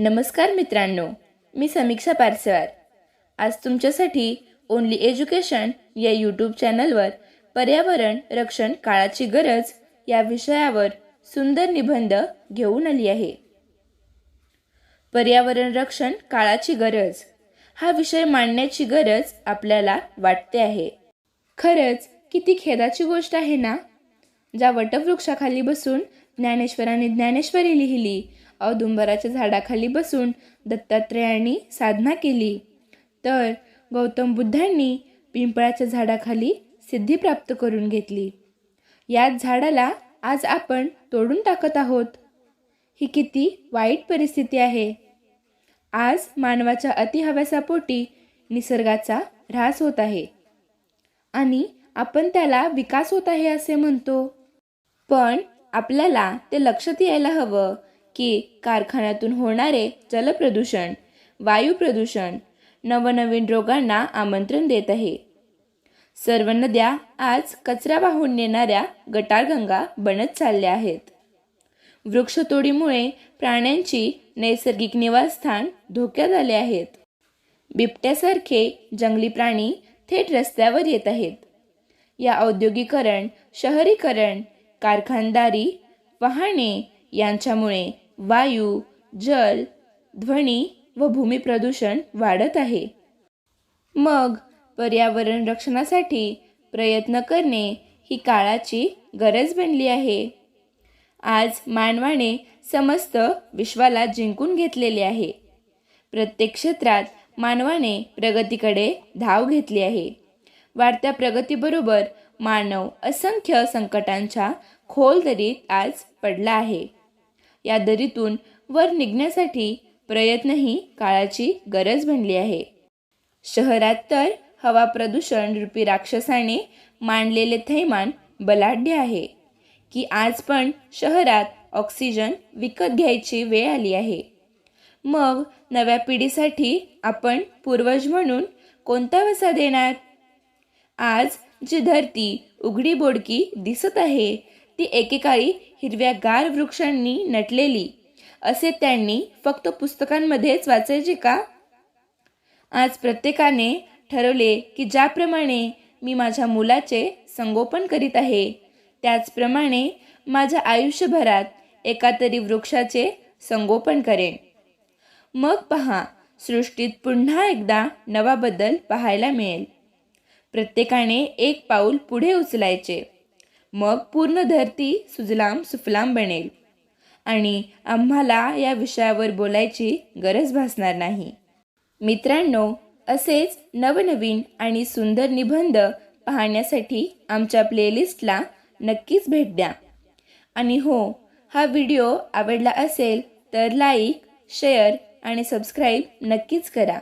नमस्कार मित्रांनो मी समीक्षा पारसेवार. आज तुमच्यासाठी ओनली एज्युकेशन या यूट्यूब चॅनलवर पर्यावरण रक्षण काळाची गरज या विषयावर सुंदर निबंध घेऊन आली आहे. पर्यावरण रक्षण काळाची गरज हा विषय मांडण्याची गरज आपल्याला वाटते आहे. खरंच किती खेदाची गोष्ट आहे ना? ज्या वटवृक्षाखाली बसून ज्ञानेश्वरांनी ज्ञानेश्वरी लिहिली औदुंबराच्या झाडाखाली बसून दत्तात्रेयांनी साधना केली. तर गौतम बुद्धांनी पिंपळाच्या झाडाखाली सिद्धी प्राप्त करून घेतली. याच झाडाला आज आपण तोडून टाकत आहोत. ही किती वाईट परिस्थिती आहे. आज मानवाच्या अतिहव्यासापोटी निसर्गाचा ऱ्हास होत आहे. आणि आपण त्याला विकास होत आहे असे म्हणतो. पण आपल्याला ते लक्षात यायला हवं की कारखान्यातून होणारे जलप्रदूषण वायू प्रदूषण नवनवीन रोगांना आमंत्रण देत आहे. सर्व नद्या आज कचरा वाहून नेणाऱ्या गटारगंगा बनत चालल्या आहेत. वृक्षतोडीमुळे प्राण्यांची नैसर्गिक निवासस्थान धोक्यात आले आहेत. बिबट्यासारखे जंगली प्राणी थेट रस्त्यावर येत आहेत. या औद्योगिकरण शहरीकरण कारखानदारी वाहने यांच्यामुळे वायू जल ध्वनी व भूमी प्रदूषण वाढत आहे. मग पर्यावरण रक्षणासाठी प्रयत्न करणे ही काळाची गरज बनली आहे. आज मानवाने समस्त विश्वाला जिंकून घेतलेले आहे. प्रत्येक क्षेत्रात मानवाने प्रगतीकडे धाव घेतली आहे. वाढत्या प्रगतीबरोबर मानव असंख्य संकटांच्या खोल दरीत आज पडला आहे. या दरीतून वर निघण्यासाठी प्रयत्नही काळाची गरज बनली आहे. शहरात तर हवा प्रदूषण रूपी राक्षसाने मांडलेले थैमान बलाढ्य आहे की आज पण शहरात ऑक्सिजन विकत घ्यायची वेळ आली आहे. मग नव्या पिढीसाठी आपण पूर्वज म्हणून कोणता वसा देणार? आज जी धरती उघडी बोडकी दिसत आहे ती एकेकाळी हिरव्या गार वृक्षांनी नटलेली असे त्यांनी फक्त पुस्तकांमध्येच वाचायचे का? आज प्रत्येकाने ठरवले की ज्याप्रमाणे मी माझ्या मुलाचे संगोपन करीत आहे त्याचप्रमाणे माझ्या आयुष्यभरात एका तरी वृक्षाचे संगोपन करेन. मग पहा सृष्टीत पुन्हा एकदा नवा बदल पाहायला मिळेल. प्रत्येकाने एक पाऊल पुढे उचलायचे. मग पूर्ण धरती सुजलाम सुफलाम बनेल. आणि आम्हाला या विषयावर बोलायची गरज भासणार नाही. मित्रांनो असेच नवनवीन आणि सुंदर निबंध पाहण्यासाठी आमच्या प्लेलिस्टला नक्कीच भेट द्या. आणि हो हा व्हिडिओ आवडला असेल तर लाईक शेअर आणि सबस्क्राईब नक्कीच करा.